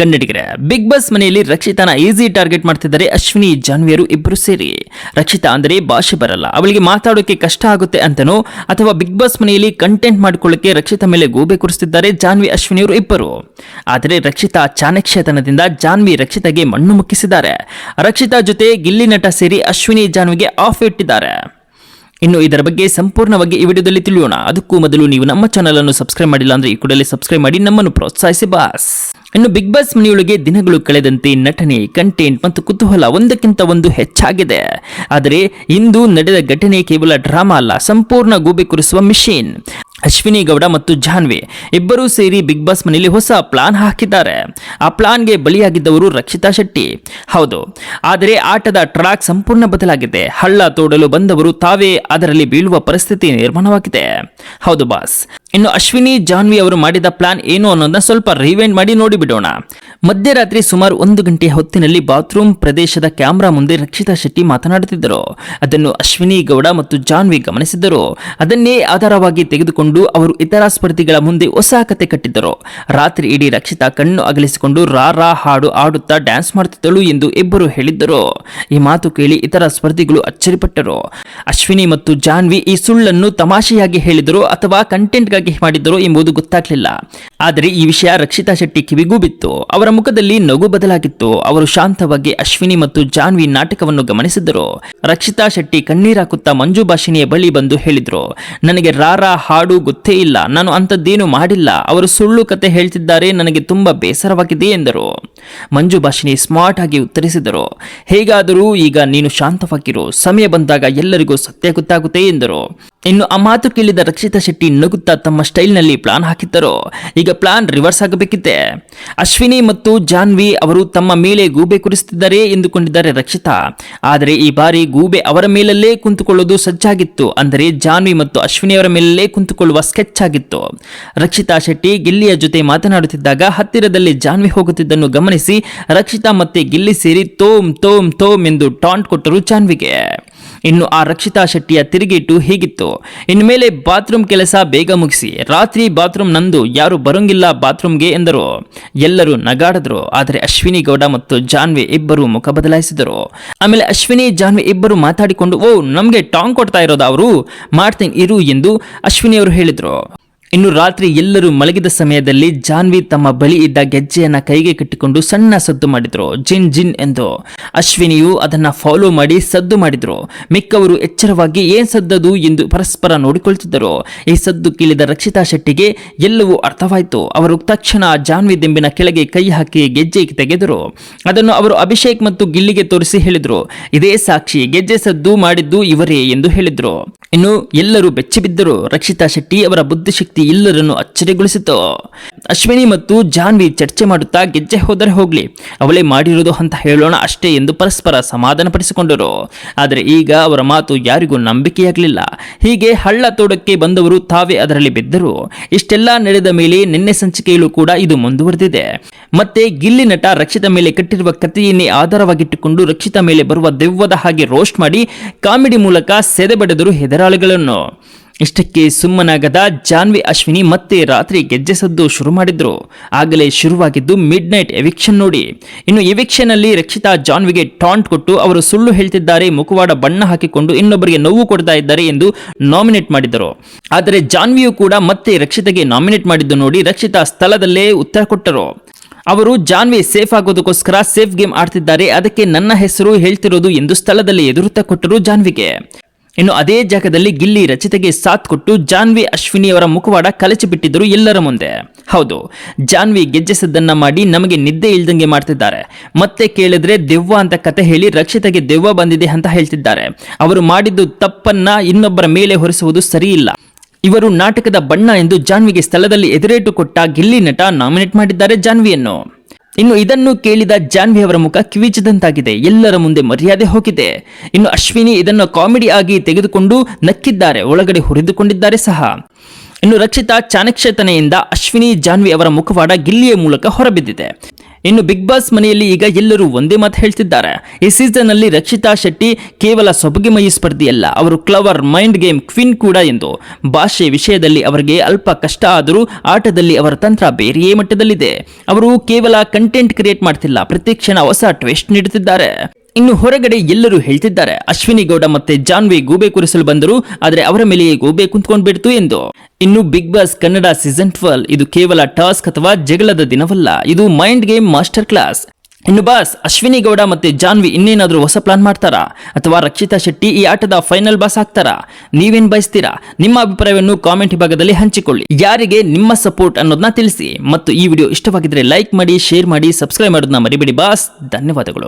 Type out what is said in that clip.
ಕನ್ನಡಿಗರ big boss ಮನೆಯಲ್ಲಿ ರಕ್ಷಿತಾನ easy target ಮಾಡ್ತಿದ್ದಾರೆ ಅಶ್ವಿನಿ, ಜಾನ್ವಿಯರು ಇಬ್ಬರು ಸೇರಿ. ರಕ್ಷಿತಾ ಅಂದರೆ ಭಾಷೆ ಬರಲ್ಲ, ಅವಳಿಗೆ ಮಾತಾಡೋಕೆ ಕಷ್ಟ ಆಗುತ್ತೆ ಅಂತನೋ, ಅಥವಾ ಬಿಗ್ ಬಾಸ್ ಮನೆಯಲ್ಲಿ ಕಂಟೆಂಟ್ ಮಾಡ್ಕೊಳ್ಳೋಕೆ ರಕ್ಷಿತಾ ಮೇಲೆ ಗೂಬೆ ಕುರಿಸ್ತಿದ್ದಾರೆ ಜಾನ್ವಿ, ಅಶ್ವಿನಿಯವರು ಇಬ್ಬರು. ಆದರೆ ರಕ್ಷಿತಾ ಚಾಣಕ್ಯತನದಿಂದ ಜಾನ್ವಿ ರಕ್ಷಿತಾಗೆ ಮಣ್ಣು ಮುಕ್ಕಿಸಿದ್ದಾರೆ. ರಕ್ಷಿತಾ ಜೊತೆ ಗಿಲ್ಲಿ ನಟ ಸೇರಿ ಅಶ್ವಿನಿ, ಜಾನ್ವಿಗೆ ಆಫ್ ಇಟ್ಟಿದ್ದಾರೆ. ಇನ್ನು ಇದರ ಬಗ್ಗೆ ಸಂಪೂರ್ಣವಾಗಿ ಈ ವಿಡಿಯೋದಲ್ಲಿ ತಿಳಿಯೋಣ. ಅದಕ್ಕೂ ಮೊದಲು ನೀವು ನಮ್ಮ ಚಾನಲ್ ಅನ್ನು ಸಬ್ಸ್ಕ್ರೈಬ್ ಮಾಡಿಲ್ಲ ಅಂದ್ರೆ ಈ ಕೂಡಲೇ ಸಬ್ಸ್ಕ್ರೈಬ್ ಮಾಡಿ ನಮ್ಮನ್ನು ಪ್ರೋತ್ಸಾಹಿಸಿ ಬಾಸ್. ಇನ್ನು ಬಿಗ್ ಬಾಸ್ ಮನೆಯೊಳಗೆ ದಿನಗಳು ಕಳೆದಂತೆ ನಟನೆ ಕಂಟೆಂಟ್ ಮತ್ತು ಕುತೂಹಲ ಒಂದಕ್ಕಿಂತ ಒಂದು ಹೆಚ್ಚಾಗಿದೆ. ಆದರೆ ಇಂದು ನಡೆದ ಘಟನೆ ಕೇವಲ ಡ್ರಾಮಾ ಅಲ್ಲ, ಸಂಪೂರ್ಣ ಗೂಬೆ ಕುರಿಸುವ ಮಿಷಿನ್. ಅಶ್ವಿನಿ ಗೌಡ ಮತ್ತು ಜಾನ್ವಿ ಇಬ್ಬರೂ ಸೇರಿ ಬಿಗ್ ಬಾಸ್ ಮನೆಯಲ್ಲಿ ಹೊಸ ಪ್ಲಾನ್ ಹಾಕಿದ್ದಾರೆ. ಆ ಪ್ಲಾನ್ಗೆ ಬಲಿಯಾಗಿದ್ದವರು ರಕ್ಷಿತಾ ಶೆಟ್ಟಿ. ಹೌದು, ಆದರೆ ಆಟದ ಟ್ರ್ಯಾಕ್ ಸಂಪೂರ್ಣ ಬದಲಾಗಿದೆ. ಹಳ್ಳ ತೋಡಲು ಬಂದವರು ತಾವೇ ಅದರಲ್ಲಿ ಬೀಳುವ ಪರಿಸ್ಥಿತಿ ನಿರ್ಮಾಣವಾಗಿದೆ. ಹೌದು, ಬಾಸ್. ಇನ್ನು ಅಶ್ವಿನಿ, ಜಾನ್ವಿ ಅವರು ಮಾಡಿದ ಪ್ಲಾನ್ ಏನು ಅನ್ನೋದನ್ನ ಸ್ವಲ್ಪ ರಿವೈಂಡ್ ಮಾಡಿ ನೋಡಿಬಿಡೋಣ ಮಧ್ಯರಾತ್ರಿ ಸುಮಾರು ಒಂದು ಗಂಟೆಯ ಹೊತ್ತಿನಲ್ಲಿ ಬಾತ್ರೂಮ್ ಪ್ರದೇಶದ ಕ್ಯಾಮ್ರಾ ಮುಂದೆ ರಕ್ಷಿತಾ ಶೆಟ್ಟಿ ಮಾತನಾಡುತ್ತಿದ್ದರು. ಅದನ್ನು ಅಶ್ವಿನಿ, ಗೌಡ ಮತ್ತು ಜಾನ್ವಿ ಗಮನಿಸಿದ್ದರು. ಅದನ್ನೇ ಆಧಾರವಾಗಿ ತೆಗೆದುಕೊಂಡು ಅವರು ಇತರ ಸ್ಪರ್ಧಿಗಳ ಮುಂದೆ ಹೊಸ ಕತೆ ಕಟ್ಟಿದ್ದರು. ರಾತ್ರಿ ಇಡೀ ರಕ್ಷಿತಾ ಕಣ್ಣು ಅಗಲಿಸಿಕೊಂಡು ರಾ ರಾ ಹಾಡು ಆಡುತ್ತಾ ಡ್ಯಾನ್ಸ್ ಮಾಡುತ್ತಿದ್ದಳು ಎಂದು ಇಬ್ಬರು ಹೇಳಿದ್ದರು. ಈ ಮಾತು ಕೇಳಿ ಇತರ ಸ್ಪರ್ಧಿಗಳು ಅಚ್ಚರಿಪಟ್ಟರು. ಅಶ್ವಿನಿ ಮತ್ತು ಜಾನ್ವಿ ಈ ಸುಳ್ಳನ್ನು ತಮಾಷೆಯಾಗಿ ಹೇಳಿದರು ಅಥವಾ ಕಂಟೆಂಟ್ಗಾಗಿ ಮಾಡಿದ್ದರೋ ಎಂಬುದು ಗೊತ್ತಾಗಲಿಲ್ಲ. ಆದರೆ ಈ ವಿಷಯ ರಕ್ಷಿತಾ ಶೆಟ್ಟಿ ಕಿವಿಗೂ ಬಿತ್ತು. ಅವರ ಮುಖದಲ್ಲಿ ನಗು ಬದಲಾಗಿತ್ತು. ಅವರು ಶಾಂತವಾಗಿ ಅಶ್ವಿನಿ ಮತ್ತು ಜಾನ್ವಿ ನಾಟಕವನ್ನು ಗಮನಿಸಿದರು ರಕ್ಷಿತಾ ಶೆಟ್ಟಿ ಕಣ್ಣೀರಾಕುತ್ತಾ ಮಂಜು ಭಾಷಿಣಿಯ ಬಳಿ ಬಂದು ಹೇಳಿದ್ರು, ನನಗೆ ರಾರ ಹಾಡು ಗೊತ್ತೇ ಇಲ್ಲ. ನಾನು ಅಂಥದ್ದೇನು ಮಾಡಿಲ್ಲ. ಅವರು ಸುಳ್ಳು ಕತೆ ಹೇಳ್ತಿದ್ದಾರೆ. ನನಗೆ ತುಂಬಾ ಬೇಸರವಾಗಿದೆ ಎಂದರು. ಮಂಜು ಭಾಷಿಣಿ ಸ್ಮಾರ್ಟ್ ಆಗಿ ಉತ್ತರಿಸಿದರು, ಹೇಗಾದರೂ ಈಗ ನೀನು ಶಾಂತವಾಗಿರು. ಸಮಯ ಬಂದಾಗ ಎಲ್ಲರಿಗೂ ಸತ್ಯ ಗೊತ್ತಾಗುತ್ತೆ ಎಂದರು. ಇನ್ನು ಆ ಮಾತು ಕೇಳಿದ ರಕ್ಷಿತಾ ಶೆಟ್ಟಿ ನಗುತ್ತಾ ತಮ್ಮ ಸ್ಟೈಲ್ನಲ್ಲಿ ಪ್ಲಾನ್ ಹಾಕಿದ್ದರು. ಈಗ ಪ್ಲಾನ್ ರಿವರ್ಸ್ ಆಗಬೇಕಿತ್ತೆ ಅಶ್ವಿನಿ ಮತ್ತು ಜಾನ್ವಿ ಅವರು ತಮ್ಮ ಮೇಲೆ ಗೂಬೆ ಕುರಿಸುತ್ತಿದ್ದಾರೆ ಎಂದುಕೊಂಡಿದ್ದಾರೆ ರಕ್ಷಿತಾ. ಆದರೆ ಈ ಬಾರಿ ಗೂಬೆ ಅವರ ಮೇಲಲ್ಲೇ ಕುಂತುಕೊಳ್ಳೋದು ಸಜ್ಜಾಗಿತ್ತು. ಅಂದರೆ ಜಾನ್ವಿ ಮತ್ತು ಅಶ್ವಿನಿಯವರ ಮೇಲಲ್ಲೇ ಕುಂತುಕೊಳ್ಳುವ ಸ್ಕೆಚ್ ಆಗಿತ್ತು. ರಕ್ಷಿತಾ ಶೆಟ್ಟಿ ಗಿಲ್ಲಿಯ ಜೊತೆ ಮಾತನಾಡುತ್ತಿದ್ದಾಗ ಹತ್ತಿರದಲ್ಲಿ ಜಾನ್ವಿ ಹೋಗುತ್ತಿದ್ದನ್ನು ಗಮನಿಸಿ ರಕ್ಷಿತಾ ಮತ್ತೆ ಗಿಲ್ಲಿ ಸೇರಿ ತೋಮ್ ತೋಮ್ ತೋಮ್ ಎಂದು ಟಾಂಟ್ ಕೊಟ್ಟರು ಜಾನ್ವಿಗೆ. ಇನ್ನು ಆ ರಕ್ಷಿತಾ ಶೆಟ್ಟಿಯ ತಿರುಗೇಟು ಹೀಗಿತ್ತು. ಇನ್ಮೇಲೆ ಮೇಲೆ ಬಾತ್ರೂಮ್ ಕೆಲಸ ಬೇಗ ಮುಗಿಸಿ, ರಾತ್ರಿ ಬಾತ್ರೂಮ್ ನಂದು ಯಾರು ಬರೋಂಗಿಲ್ಲ ಬಾತ್ರೂಮ್ಗೆ ಎಂದರು. ಎಲ್ಲರೂ ನಗಾಡಿದ್ರು, ಆದರೆ ಅಶ್ವಿನಿ ಗೌಡ ಮತ್ತು ಜಾನ್ವಿ ಇಬ್ಬರು ಮುಖ ಬದಲಾಯಿಸಿದರು. ಆಮೇಲೆ ಅಶ್ವಿನಿ, ಜಾನ್ವಿ ಇಬ್ಬರು ಮಾತಾಡಿಕೊಂಡು, ಓ, ನಮಗೆ ಟಾಂಗ್ ಕೊಡ್ತಾ ಇರೋದು ಅವರು, ಮಾಡ್ತೀನಿ, ಇರು ಎಂದು ಅಶ್ವಿನಿ ಅವರು ಹೇಳಿದ್ರು. ಇನ್ನು ರಾತ್ರಿ ಎಲ್ಲರೂ ಮಲಗಿದ ಸಮಯದಲ್ಲಿ ಜಾನ್ವಿ ತಮ್ಮ ಬಳಿ ಇದ್ದ ಗೆಜ್ಜೆಯನ್ನ ಕೈಗೆ ಕಟ್ಟಿಕೊಂಡು ಸಣ್ಣ ಸದ್ದು ಮಾಡಿದ್ರು. ಜಿನ್ ಜಿನ್ ಎಂದು. ಅಶ್ವಿನಿಯು ಅದನ್ನ ಫಾಲೋ ಮಾಡಿ ಸದ್ದು ಮಾಡಿದ್ರು. ಮಿಕ್ಕವರು ಎಚ್ಚರವಾಗಿ ಏನ್ ಸದ್ದದು ಎಂದು ಪರಸ್ಪರ ನೋಡಿಕೊಳ್ತಿದ್ದರು. ಈ ಸದ್ದು ಕೇಳಿದ ರಕ್ಷಿತಾ ಶೆಟ್ಟಿಗೆ ಎಲ್ಲವೂ ಅರ್ಥವಾಯಿತು. ಅವರು ತಕ್ಷಣ ಜಾನ್ವಿ ದಿಂಬಿನ ಕೆಳಗೆ ಕೈ ಹಾಕಿ ಗೆಜ್ಜೆ ತೆಗೆದರು. ಅದನ್ನು ಅವರು ಅಭಿಷೇಕ್ ಮತ್ತು ಗಿಲ್ಲಿಗೆ ತೋರಿಸಿ ಹೇಳಿದ್ರು. ಇದೇ ಸಾಕ್ಷಿ, ಗೆಜ್ಜೆ ಸದ್ದು ಮಾಡಿದ್ದು ಇವರೇ ಎಂದು ಹೇಳಿದ್ರು. ಇನ್ನು ಎಲ್ಲರೂ ಬೆಚ್ಚಿಬಿದ್ದರು ರಕ್ಷಿತಾ ಶೆಟ್ಟಿ ಅವರ ಬುದ್ಧಿಶಕ್ತಿ ಎಲ್ಲರನ್ನು ಅಚ್ಚರಿಗೊಳಿಸಿತು. ಅಶ್ವಿನಿ ಮತ್ತು ಜಾನ್ವಿ ಚರ್ಚೆ ಮಾಡುತ್ತಾ ಗೆಜ್ಜೆ ಹೋದರೆ ಹೋಗ್ಲಿ, ಅವಳೇ ಮಾಡಿರೋದು ಅಂತ ಹೇಳೋಣ ಅಷ್ಟೇ ಎಂದು ಪರಸ್ಪರ ಸಮಾಧಾನ ಪಡಿಸಿಕೊಂಡರು ಆದರೆ ಈಗ ಅವರ ಮಾತು ಯಾರಿಗೂ ನಂಬಿಕೆಯಾಗಲಿಲ್ಲ. ಹೀಗೆ ಹಳ್ಳ ತೋಡಕ್ಕೆ ಬಂದವರು ತಾವೇ ಅದರಲ್ಲಿ ಬಿದ್ದರು. ಇಷ್ಟೆಲ್ಲ ನಡೆದ ಮೇಲೆ ನಿನ್ನೆ ಸಂಚಿಕೆಯಲ್ಲೂ ಕೂಡ ಇದು ಮುಂದುವರೆದಿದೆ. ಮತ್ತೆ ಗಿಲ್ಲಿ ನಟ ರಕ್ಷಿತ ಮೇಲೆ ಕಟ್ಟಿರುವ ಕಥೆಯನ್ನೇ ಆಧಾರವಾಗಿಟ್ಟುಕೊಂಡು ರಕ್ಷಿತ ಮೇಲೆ ಬರುವ ದೆವ್ವದ ಹಾಗೆ ರೋಸ್ಟ್ ಮಾಡಿ ಕಾಮಿಡಿ ಮೂಲಕ ಸೆದೆಬಡೆದರು ಹೆದರಾಳಿಗಳನ್ನು. ಇಷ್ಟಕ್ಕೆ ಸುಮ್ಮನಾಗದ ಜಾನ್ವಿ, ಅಶ್ವಿನಿ ಮತ್ತೆ ರಾತ್ರಿ ಗೆಜ್ಜೆ ಸದ್ದು ಶುರು ಮಾಡಿದ್ರು. ಆಗಲೇ ಶುರುವಾಗಿದ್ದು ಮಿಡ್ ನೈಟ್ ಎವಿಕ್ಷನ್ ನೋಡಿ. ಇನ್ನು ಎವಿಕ್ಷನ್ ಅಲ್ಲಿ ರಕ್ಷಿತಾ ಜಾನ್ವಿಗೆ ಟಾಂಟ್ ಕೊಟ್ಟು ಅವರು ಸುಳ್ಳು ಹೇಳ್ತಿದ್ದಾರೆ, ಮುಖವಾಡ ಬಣ್ಣ ಹಾಕಿಕೊಂಡು ಇನ್ನೊಬ್ಬರಿಗೆ ನೋವು ಕೊಡ್ತಾ ಇದ್ದಾರೆ ಎಂದು ನಾಮಿನೇಟ್ ಮಾಡಿದರು. ಆದರೆ ಜಾನ್ವಿಯು ಕೂಡ ಮತ್ತೆ ರಕ್ಷಿತಗೆ ನಾಮಿನೇಟ್ ಮಾಡಿದ್ದು ನೋಡಿ ರಕ್ಷಿತಾ ಸ್ಥಳದಲ್ಲೇ ಉತ್ತರ ಕೊಟ್ಟರು. ಅವರು ಜಾನ್ವಿ ಸೇಫ್ ಆಗೋದಕ್ಕೋಸ್ಕರ ಸೇಫ್ ಗೇಮ್ ಆಡ್ತಿದ್ದಾರೆ. ಅದಕ್ಕೆ ನನ್ನ ಹೆಸರು ಹೇಳ್ತಿರೋದು ಎಂದು ಸ್ಥಳದಲ್ಲಿ ಎದುರುತ್ತ ಕೊಟ್ಟರು ಜಾನ್ವಿಗೆ. ಇನ್ನು ಅದೇ ಜಾಗದಲ್ಲಿ ಗಿಲ್ಲಿ ರಚಿತೆಗೆ ಸಾಥ್ ಕೊಟ್ಟು ಜಾನ್ವಿ ಅಶ್ವಿನಿ ಅವರ ಮುಖವಾಡ ಕಲಚಿ ಬಿಟ್ಟಿದ್ದರು ಎಲ್ಲರ ಮುಂದೆ. ಹೌದು, ಜಾನ್ವಿ ಗೆಜ್ಜೆ ಮಾಡಿ ನಮಗೆ ನಿದ್ದೆ ಇಲ್ದಂಗೆ ಮಾಡ್ತಿದ್ದಾರೆ. ಮತ್ತೆ ಕೇಳಿದ್ರೆ ದೆವ್ವ ಅಂತ ಕತೆ ಹೇಳಿ ರಕ್ಷಿತೆಗೆ ದೆವ್ವ ಬಂದಿದೆ ಅಂತ ಹೇಳ್ತಿದ್ದಾರೆ. ಅವರು ಮಾಡಿದ್ದು ತಪ್ಪನ್ನ ಇನ್ನೊಬ್ಬರ ಮೇಲೆ ಹೊರಿಸುವುದು ಸರಿಯಿಲ್ಲ. ಇವರು ನಾಟಕದ ಬಣ್ಣ ಎಂದು ಜಾನ್ವಿಗೆ ಸ್ಥಳದಲ್ಲಿ ಎದುರೇಟು ಕೊಟ್ಟ ಗಿಲ್ಲಿ ನಟ ನಾಮಿನೇಟ್ ಮಾಡಿದ್ದಾರೆ ಜಾನ್ವಿಯನ್ನು. ಇನ್ನು ಇದನ್ನು ಕೇಳಿದ ಜಾನ್ವಿ ಅವರ ಮುಖ ಕಿವಿಚದಂತಾಗಿದೆ. ಎಲ್ಲರ ಮುಂದೆ ಮರ್ಯಾದೆ ಹೋಗಿದೆ. ಇನ್ನು ಅಶ್ವಿನಿ ಇದನ್ನು ಕಾಮಿಡಿ ಆಗಿ ತೆಗೆದುಕೊಂಡು ನಕ್ಕಿದ್ದಾರೆ. ಒಳಗಡೆ ಹುರಿದುಕೊಂಡಿದ್ದಾರೆ ಸಹ. ಇನ್ನು ರಕ್ಷಿತಾ ಚಾಣಕ್ಷತನೆಯಿಂದ ಅಶ್ವಿನಿ ಜಾನ್ವಿ ಅವರ ಮುಖವಾಡ ಗಿಲ್ಲಿಯ ಮೂಲಕ ಹೊರಬಿದ್ದಿದೆ. ಇನ್ನು ಬಿಗ್ ಬಾಸ್ ಮನೆಯಲ್ಲಿ ಈಗ ಎಲ್ಲರೂ ಒಂದೇ ಮಾತು ಹೇಳ್ತಿದ್ದಾರೆ. ಈ ಸೀಸನ್ ಅಲ್ಲಿ ರಕ್ಷಿತಾ ಶೆಟ್ಟಿ ಕೇವಲ ಸೊಬಗಿಮಯಿ ಸ್ಪರ್ಧಿಯಲ್ಲ, ಅವರು ಕ್ಲವರ್ ಮೈಂಡ್ ಗೇಮ್ ಕ್ವಿನ್ ಕೂಡ ಎಂದು. ಭಾಷೆ ವಿಷಯದಲ್ಲಿ ಅವರಿಗೆ ಅಲ್ಪ ಕಷ್ಟ ಆದರೂ ಆಟದಲ್ಲಿ ಅವರ ತಂತ್ರ ಬೇರೆಯೇ ಮಟ್ಟದಲ್ಲಿದೆ. ಅವರು ಕೇವಲ ಕಂಟೆಂಟ್ ಕ್ರಿಯೇಟ್ ಮಾಡ್ತಿಲ್ಲ, ಪ್ರತಿ ಕ್ಷಣ ಹೊಸ ಟ್ವಿಸ್ಟ್ ನೀಡುತ್ತಿದ್ದಾರೆ. ಇನ್ನು ಹೊರಗಡೆ ಎಲ್ಲರೂ ಹೇಳ್ತಿದ್ದಾರೆ. ಅಶ್ವಿನಿ ಗೌಡ ಮತ್ತೆ ಜಾನ್ವಿ ಗೂಬೆ ಕುರಿಸಲು ಬಂದರು. ಆದರೆ ಅವರ ಮೇಲೆಯೇ ಗೂಬೆ ಕುಂತ್ಕೊಂಡ್ಬಿಡ್ತು ಎಂದು. ಇನ್ನು Bigg Boss Kannada season twelve ಇದು ಕೇವಲ ಟಾಸ್ಕ್ ಅಥವಾ ಜಗಳದ ದಿನವಲ್ಲ. ಇದು ಮೈಂಡ್ ಗೇಮ್ ಮಾಸ್ಟರ್ ಕ್ಲಾಸ್ ಇನ್ನು ಬಾಸ್, ಅಶ್ವಿನಿ ಗೌಡ ಮತ್ತೆ ಜಾನ್ವಿ ಇನ್ನೇನಾದ್ರೂ ಹೊಸ ಪ್ಲಾನ್ ಮಾಡ್ತಾರಾ? ಅಥವಾ ರಕ್ಷಿತಾ ಶೆಟ್ಟಿ ಈ ಆಟದ ಫೈನಲ್ ಬಾಸ್ ಆಗ್ತಾರಾ? ನೀವೇನ್ ಬಯಸ್ತೀರಾ? ನಿಮ್ಮ ಅಭಿಪ್ರಾಯವನ್ನು ಕಾಮೆಂಟ್ ವಿಭಾಗದಲ್ಲಿ ಹಂಚಿಕೊಳ್ಳಿ. ಯಾರಿಗೆ ನಿಮ್ಮ ಸಪೋರ್ಟ್ ಅನ್ನೋದನ್ನ ತಿಳಿಸಿ. ಮತ್ತು ಈ ವಿಡಿಯೋ ಇಷ್ಟವಾಗಿದ್ರೆ ಲೈಕ್ ಮಾಡಿ ಶೇರ್ ಮಾಡಿ ಸಬ್ಸ್ಕ್ರೈಬ್ ಮಾಡೋದನ್ನ ಮರಿಬೇಡಿ ಬಾಸ್. ಧನ್ಯವಾದಗಳು.